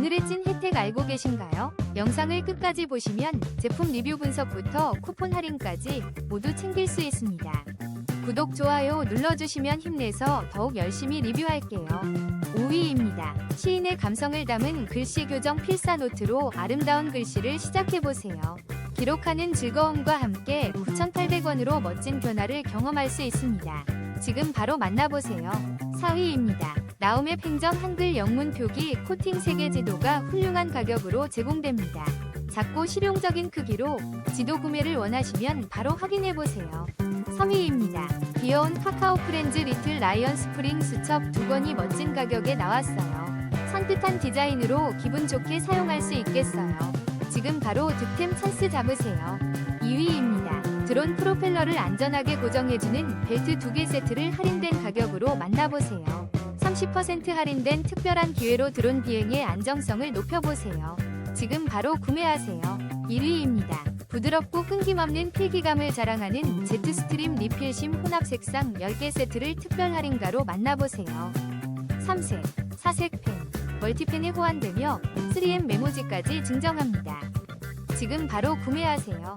오늘의 찐 혜택 알고 계신가요? 영상을 끝까지 보시면 제품 리뷰 분석부터 쿠폰 할인까지 모두 챙길 수 있습니다. 구독, 좋아요 눌러주시면 힘내서 더욱 열심히 리뷰할게요. 5위입니다. 시인의 감성을 담은 글씨 교정 필사 노트로 아름다운 글씨를 시작해보세요. 기록하는 즐거움과 함께 9,800원으로 멋진 변화를 경험할 수 있습니다. 지금 바로 만나보세요. 4위입니다. 나움의 팽정 한글 영문 표기 코팅 세계 지도가 훌륭한 가격으로 제공됩니다. 작고 실용적인 크기로 지도 구매를 원하시면 바로 확인해보세요. 3위입니다. 귀여운 카카오 프렌즈 리틀 라이언 스프링 수첩 두 권이 멋진 가격에 나왔어요. 산뜻한 디자인으로 기분 좋게 사용할 수 있겠어요. 지금 바로 득템 찬스 잡으세요. 2위입니다. 드론 프로펠러를 안전하게 고정해주는 벨트 두 개 세트를 할인된 가격으로 만나보세요. 30% 할인된 특별한 기회로 드론 비행의 안정성을 높여보세요. 지금 바로 구매하세요. 1위입니다. 부드럽고 끊김없는 필기감을 자랑하는 제트스트림 리필심 혼합 색상 10개 세트를 특별 할인가로 만나보세요. 3색, 4색 펜, 멀티펜에 호환되며 3M 메모지까지 증정합니다. 지금 바로 구매하세요.